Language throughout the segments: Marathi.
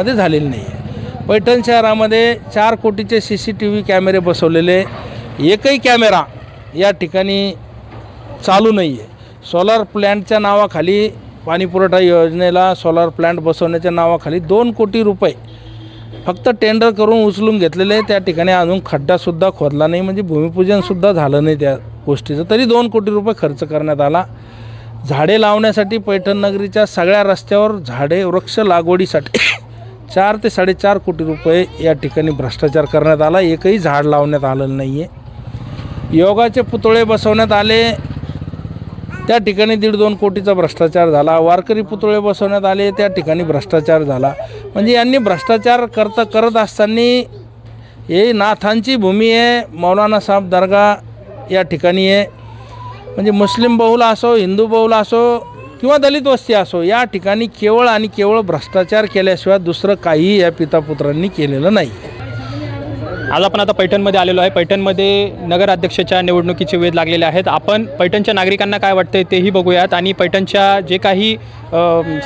मध्ये झालेली नाही आहे. पैठण शहरामध्ये चार कोटीचे सी सी टी व्ही कॅमेरे बसवलेले एकही कॅमेरा या ठिकाणी चालू नाही आहे. सोलार प्लॅन्टच्या नावाखाली पाणीपुरवठा योजनेला सोलार प्लॅन्ट बसवण्याच्या नावाखाली दोन कोटी रुपये फक्त टेंडर करून उचलून घेतलेले आहे. त्या ठिकाणी अजून खड्डासुद्धा खोदला नाही म्हणजे भूमिपूजनसुद्धा झालं नाही त्या गोष्टीचं. तरी दोन कोटी रुपये खर्च करण्यात आला. झाडे लावण्यासाठी पैठण नगरीच्या सगळ्या रस्त्यावर झाडे वृक्ष लागवडीसाठी चार ते साडेचार कोटी रुपये या ठिकाणी भ्रष्टाचार करण्यात आला. एकही झाड लावण्यात आलेलं नाही आहे योगाचे पुतळे बसवण्यात आले. त्या ठिकाणी दीड दोन कोटीचा भ्रष्टाचार झाला. वारकरी पुतळे बसवण्यात आले. त्या ठिकाणी भ्रष्टाचार झाला. म्हणजे यांनी भ्रष्टाचार करता करत असताना हे नाथांची भूमी आहे. मौलाना साहेब दर्गा या ठिकाणी आहे. म्हणजे मुस्लिम बहुल असो हिंदू बहुल असो किंवा दलित वस्ती असो या ठिकाणी केवळ आणि केवळ भ्रष्टाचार केल्याशिवाय दुसरं काहीही या पितापुत्रांनी केलेलं नाही. आज आपण आता पैठणमध्ये आलेलो आहे. पैठणमध्ये नगराध्यक्षाच्या निवडणुकीचे वेध लागलेले आहेत. आपण पैठणच्या नागरिकांना काय वाटतंय तेही बघूयात आणि पैठणच्या जे काही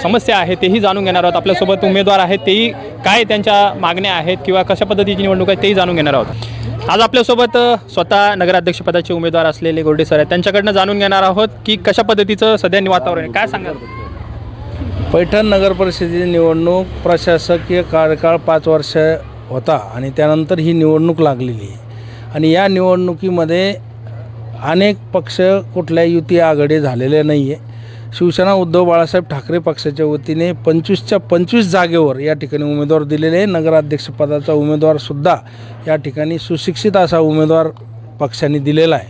समस्या आहेत तेही जाणून घेणार आहोत. आपल्यासोबत उमेदवार आहेत तेही काय त्यांच्या मागण्या आहेत किंवा कशा पद्धतीची निवडणूक आहे तेही जाणून घेणार आहोत. आज आपल्यासोबत स्वतः नगराध्यक्षपदाचे उमेदवार असलेले गोर्डे सर आहेत. त्यांच्याकडनं जाणून घेणार आहोत की कशा पद्धतीचं सध्या वातावरण आहे. काय सांगाल? पैठण नगर परिषदेची निवडणूक प्रशासकीय कार्यकाळ पाच वर्ष होता आणि त्यानंतर ही निवडणूक लागलेली आहे. आणि या निवडणुकीमध्ये अनेक पक्ष कुठल्या युती आघाडी झालेल्या नाही आहे शिवसेना उद्धव बाळासाहेब ठाकरे पक्षाच्या वतीने पंचवीसच्या पंचवीस जागेवर या ठिकाणी उमेदवार दिलेले आहे. नगराध्यक्षपदाचा उमेदवारसुद्धा या ठिकाणी सुशिक्षित असा उमेदवार पक्षाने दिलेला आहे.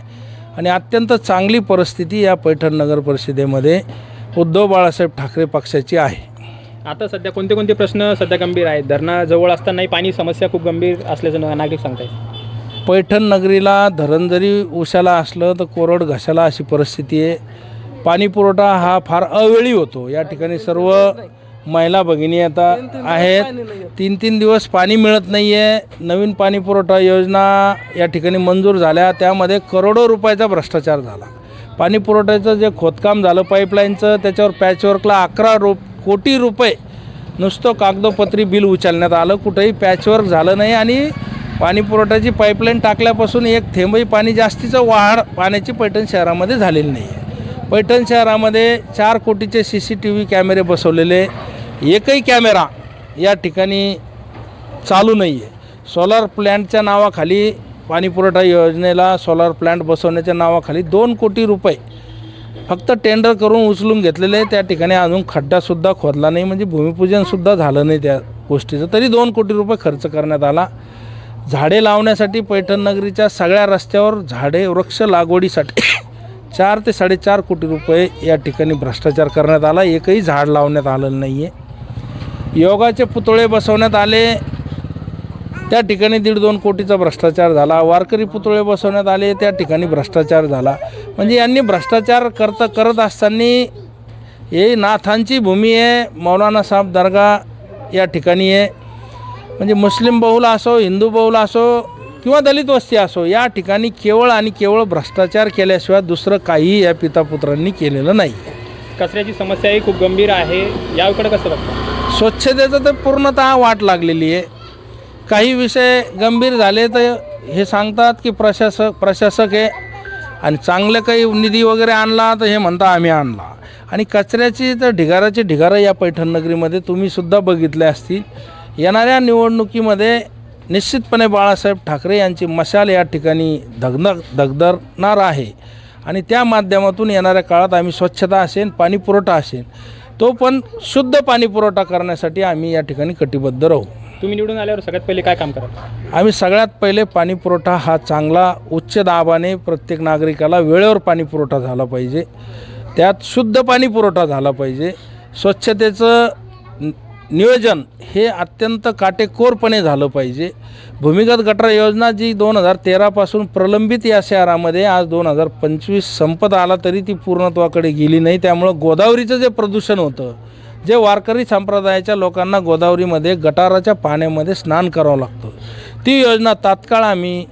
आणि अत्यंत चांगली परिस्थिती या पैठण नगर परिषदेमध्ये उद्धव बाळासाहेब ठाकरे पक्षाची आहे. आता सध्या कोणते कोणते प्रश्न सध्या गंभीर आहेत? धरणाजवळ असतानाही पाणी समस्या खूप गंभीर असल्याचं नागरिक सांगतायत. पैठण नगरीला धरण जरी उशाला असलं तर कोरड घशाला अशी परिस्थिती आहे. पाणी पुरवठा हा फार अवेळी होतो. या ठिकाणी सर्व महिला भगिनी आता आहेत. तीन तीन दिवस पाणी मिळत नाही आहे नवीन पाणी पुरवठा योजना या ठिकाणी मंजूर झाल्या. त्यामध्ये करोडो रुपयाचा भ्रष्टाचार झाला. पाणी पुरवठ्याचं जे खोदकाम झालं पाईपलाईनचं त्याच्यावर पॅचवर्कला अकरा रु कोटी रुपये नुसतं कागदोपत्री बिल उचलण्यात आलं. कुठंही पॅचवर्क झालं नाही आणि पाणी पुरवठ्याची पाईपलाईन टाकल्यापासून एक थेंबही पाणी जास्तीचं वाढ पाण्याची पैठण शहरामध्ये झालेली नाही आहे पैठण शहरामध्ये चार कोटीचे सी सी टी व्ही कॅमेरे बसवलेले एकही कॅमेरा या ठिकाणी चालू नाही आहे. सोलार प्लॅन्टच्या नावाखाली पाणीपुरवठा योजनेला सोलार प्लॅन्ट बसवण्याच्या नावाखाली दोन कोटी रुपये फक्त टेंडर करून उचलून घेतलेले त्या ठिकाणी अजून खड्डासुद्धा खोदला नाही म्हणजे भूमिपूजनसुद्धा झालं नाही त्या गोष्टीचं. तरी दोन कोटी रुपये खर्च करण्यात आला. झाडे लावण्यासाठी पैठण नगरीच्या सगळ्या रस्त्यावर झाडे वृक्ष लागवडीसाठी चार ते साडेचार कोटी रुपये या ठिकाणी भ्रष्टाचार करण्यात आला. एकही झाड लावण्यात आलेलं नाही आहे योगाचे पुतळे बसवण्यात आले. त्या ठिकाणी दीड दोन कोटीचा भ्रष्टाचार झाला. वारकरी पुतळे बसवण्यात आले. त्या ठिकाणी भ्रष्टाचार झाला. म्हणजे यांनी भ्रष्टाचार करता करत असताना हे नाथांची भूमी आहे. मौलाना साहेब दर्गा या ठिकाणी आहे. म्हणजे मुस्लिम बहुल असो हिंदू बहुल असो किंवा दलित वस्ती असो या ठिकाणी केवळ आणि केवळ भ्रष्टाचार केल्याशिवाय दुसरं काहीही या पितापुत्रांनी केलेलं नाही. कचऱ्याची समस्याही खूप गंभीर आहे. याकडे कसं बघता? स्वच्छतेचं तर पूर्णतः वाट लागलेली आहे. काही विषय गंभीर झाले तर हे सांगतात की प्रशासक प्रशासक आहे आणि चांगलं काही निधी वगैरे आणला तर हे म्हणता आम्ही आणला. आणि कचऱ्याची तर ढिगाराची ढिगारं या पैठण नगरीमध्ये तुम्हीसुद्धा बघितले असतील. येणाऱ्या निवडणुकीमध्ये निश्चितपणे बाळासाहेब ठाकरे यांची मशाल या ठिकाणी धगधग धगधरणार आहे. आणि त्या माध्यमातून येणाऱ्या काळात आम्ही स्वच्छता असेल पाणी पुरवठा असेल तो पण शुद्ध पाणी पुरवठा करण्यासाठी आम्ही या ठिकाणी कटिबद्ध राहू. तुम्ही निवडून आल्यावर सगळ्यात पहिले काय काम कराल? आम्ही सगळ्यात पहिले पाणी पुरवठा हा चांगला उच्च दाबाने प्रत्येक नागरिकाला वेळेवर पाणी पुरवठा झाला पाहिजे. त्यात शुद्ध पाणी पुरवठा झाला पाहिजे. स्वच्छतेचं नियोजन हे अत्यंत काटेकोरपणे झालं पाहिजे. भूमिगत गटर योजना जी दोन हजार तेरापासून प्रलंबित या शहरामध्ये आज दोन हजार पंचवीस संपत आला तरी ती पूर्णत्वाकडे गेली नाही. त्यामुळं गोदावरीचं जे प्रदूषण होतं जे वारकरी संप्रदायाच्या लोकांना गोदावरीमध्ये गटाराच्या पाण्यामध्ये स्नान करावं लागतं ती योजना तात्काळ आम्ही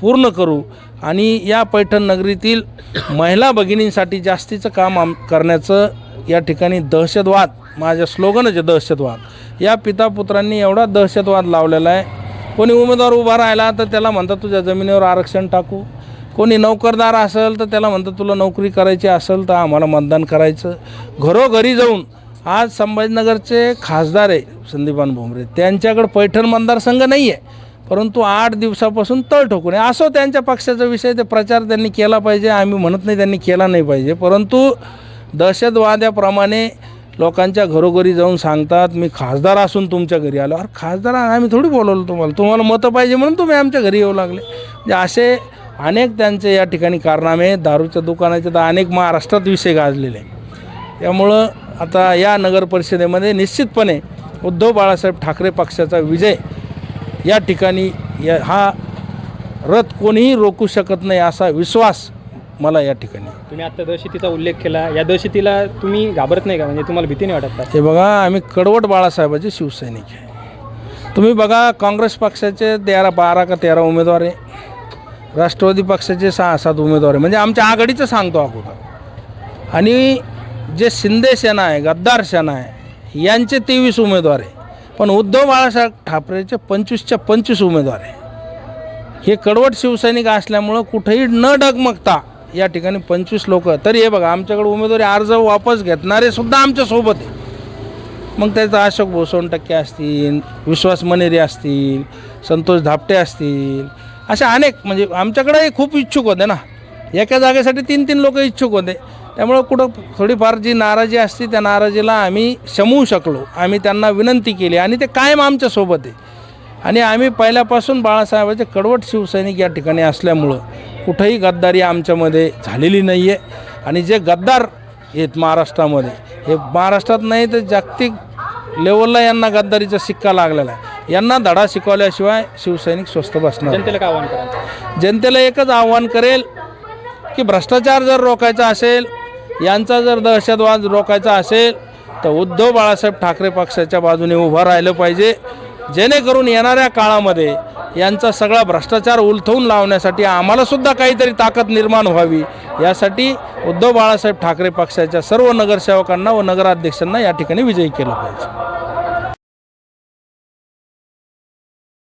पूर्ण करू आणि या पैठण नगरीतील महिला भगिनींसाठी जास्तीचं काम आम करण्याचं या ठिकाणी दहशतवाद माझ्या स्लोगनच आहे दहशतवाद. या पिता पुत्रांनी एवढा दहशतवाद लावलेला आहे. कोणी उमेदवार उभा राहिला तर त्याला म्हणतात तुझ्या जमिनीवर आरक्षण टाकू. कोणी नोकरदार असेल तर त्याला म्हणतात तुला नोकरी करायची असेल तर आम्हाला मतदान करायचं. घरोघरी जाऊन आज संभाजीनगरचे खासदार आहे संदीपान भुमरे त्यांच्याकडे पैठण मतदारसंघ नाही आहे परंतु आठ दिवसापासून तळ ठोकून आहे. असो त्यांच्या पक्षाचा विषय ते प्रचार त्यांनी केला पाहिजे. आम्ही म्हणत नाही त्यांनी केला नाही पाहिजे. परंतु दहशतवाद्याप्रमाणे लोकांच्या घरोघरी जाऊन सांगतात मी खासदार असून तुमच्या घरी आलो. अरे खासदार आम्ही थोडी बोलवलं तुम्हाला. तुम्हाला मतं पाहिजे म्हणून तुम्ही आमच्या घरी येऊ लागले. म्हणजे असे अनेक त्यांचे या ठिकाणी कारनामे दारूच्या दुकानाचे तर अनेक महाराष्ट्रात विषय गाजलेले आहे. त्यामुळं आता या नगर परिषदेमध्ये निश्चितपणे उद्धव बाळासाहेब ठाकरे पक्षाचा विजय या ठिकाणी या हा रथ कोणीही रोखू शकत नाही असा विश्वास मला या ठिकाणी तुम्ही आता दहशतीचा उल्लेख केला या दहशतीला तुम्ही घाबरत नाही का? म्हणजे तुम्हाला भीती नाही वाटत का? हे बघा आम्ही कडवट बाळासाहेबाचे शिवसैनिक आहे. तुम्ही बघा काँग्रेस पक्षाचे तेरा बारा का तेरा उमेदवार आहे. राष्ट्रवादी पक्षाचे सहा सात उमेदवार आहे. म्हणजे आमच्या आघाडीचं सांगतो अगोदर. आणि जे शिंदे सेना आहे गद्दार सेना आहे यांचे तेवीस उमेदवार आहे. पण उद्धव बाळासाहेब ठाकरेचे पंचवीसच्या पंचवीस उमेदवार आहे. हे कडवट शिवसैनिक असल्यामुळं कुठेही न डगमगता या ठिकाणी पंचवीस लोक तरी हे बघा आमच्याकडे उमेदवारी अर्ज वापस घेतणारे सुद्धा आमच्यासोबत आहे मग त्याचं अशोक भोसवण टक्के असतील विश्वास मनेरे असतील संतोष धापटे असतील अशा अनेक म्हणजे आमच्याकडे खूप इच्छुक होते ना. एका जागेसाठी तीन तीन लोक इच्छुक होते. त्यामुळं कुठं थोडीफार जी नाराजी असते त्या नाराजीला आम्ही शमवू शकलो. आम्ही त्यांना विनंती केली आणि ते कायम आमच्यासोबत आहे. आणि आम्ही पहिल्यापासून बाळासाहेबांचे कडवट शिवसैनिक या ठिकाणी असल्यामुळं कुठंही गद्दारी आमच्यामध्ये झालेली नाही आहे आणि जे गद्दार आहेत महाराष्ट्रामध्ये हे महाराष्ट्रात नाही तर जागतिक लेवलला यांना गद्दारीचा शिक्का लागलेला आहे. यांना धडा शिकवल्याशिवाय शिवसैनिक स्वस्त बसणार. जनतेला काय आव्हान करा जनतेला एकच आव्हान करेल की भ्रष्टाचार जर रोखायचा असेल यांचा जर दहशतवाद रोखायचा असेल तर उद्धव बाळासाहेब ठाकरे पक्षाच्या बाजूने उभं राहिलं पाहिजे. जेणेकरून येणाऱ्या काळामध्ये यांचा सगळा भ्रष्टाचार उलथवून लावण्यासाठी आम्हालासुद्धा काहीतरी ताकद निर्माण व्हावी. यासाठी उद्धव बाळासाहेब ठाकरे पक्षाच्या सर्व नगरसेवकांना व नगराध्यक्षांना या ठिकाणी विजयी केलं पाहिजे.